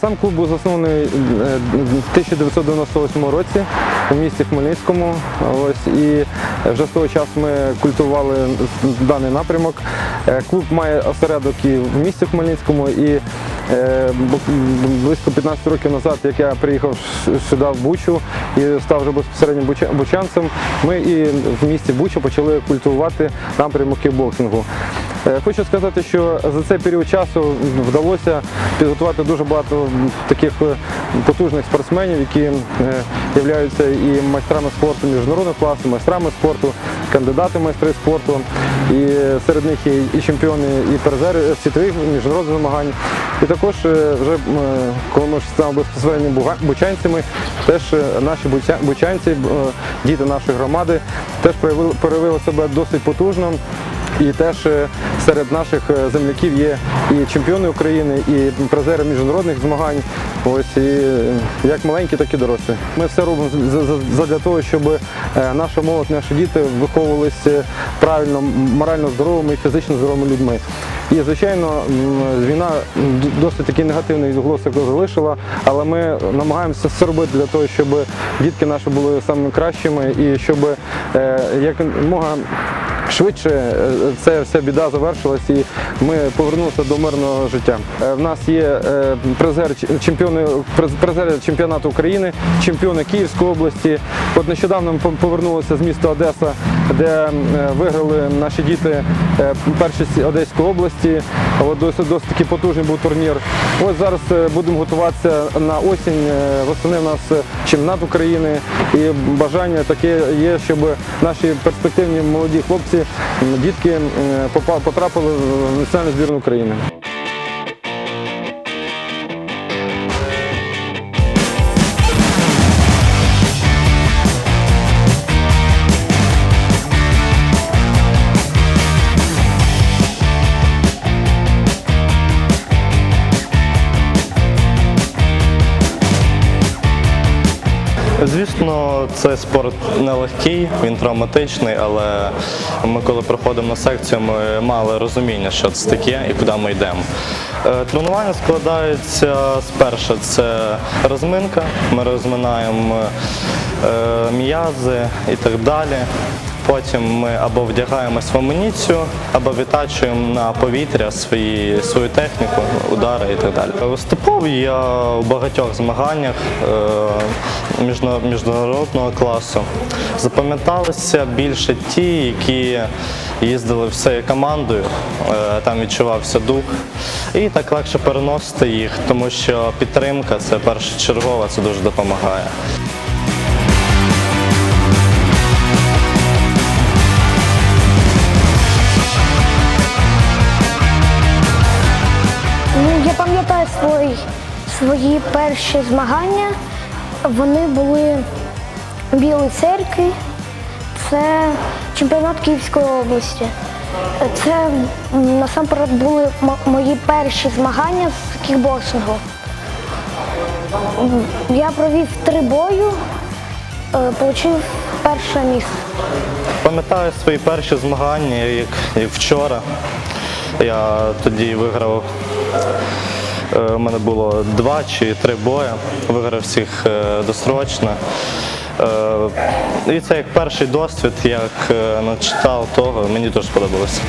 Сам клуб був заснований е, в 1998 році у місті Хмельницькому. Ось і вже з того часу ми культували даний напрямок. Е, Клуб має осередок і в місті Хмельницькому, і е, близько 15 років назад, як я приїхав сюди в Бучу і став вже безпосередньо бучанцем, ми і в місті Буча почали культивувати напрямок кікбоксингу. Е, Хочу сказати, що за цей період часу вдалося підготувати дуже багато таких е, потужних спортсменів, які е, являються і майстрами спорту міжнародного класу, майстрами спорту, кандидати майстри спорту. І серед них є і чемпіони, і призери світових міжнародних змагань. І також вже коли ми стали безпосередньо бучанцями, теж наші бучанці, діти нашої громади, теж проявили, себе досить потужно. І теж серед наших е, земляків є і чемпіони України, і призери міжнародних змагань. Ось і е, як маленькі, так і дорослі. Ми все робимо задля того, щоб е, наша молодь, наші діти виховувалися правильно, морально здоровими і фізично здоровими людьми. І звичайно, війна досить такий негативний відголосок залишила, але ми намагаємося все робити для того, щоб дітки наші були самими кращими і щоб як мога швидше е, ця вся біда завершилась і ми повернулися до мирного життя. Е, В нас є е, призер чемпіони приз- призери чемпіонату України, чемпіони Київської області. От нещодавно ми повернулися з міста Одеса, де виграли наші діти першість Одеської області. От досить досить такий потужний був турнір. Ось зараз будемо готуватися на осінь. Восени в нас чемпіонат України і бажання таке є, щоб наші перспективні молоді хлопці, дітки потрапили в національну збірну України. Звісно, цей спорт нелегкий, він травматичний, але ми, коли проходимо на секцію, ми мали розуміння, що це таке і куди ми йдемо. Е, Тренування складається спершу це розминка, ми розминаємо е, м'язи і так далі. Потім ми або вдягаємось в амуніцію, або відтачуємо на повітря свої, свою техніку, удари і так далі. Виступав я у багатьох змаганнях е, міжнародного класу. Запам'яталися більше ті, які їздили всією командою, е, там відчувався дух. І так легше переносити їх, тому що підтримка це першочергова, це дуже допомагає. Пам'ятаю свої, свої перші змагання. Вони були в Білій церкві. Це чемпіонат Київської області. Це насамперед були мої перші змагання з кікбоксингу. Я провів три бою, е, отримав перше місце. Пам'ятаю свої перші змагання, як, як вчора. Я тоді виграв. Е, У мене було два чи три бої, виграв всіх е, досрочно. Е, І це як перший досвід, як начитав того, мені дуже сподобалося.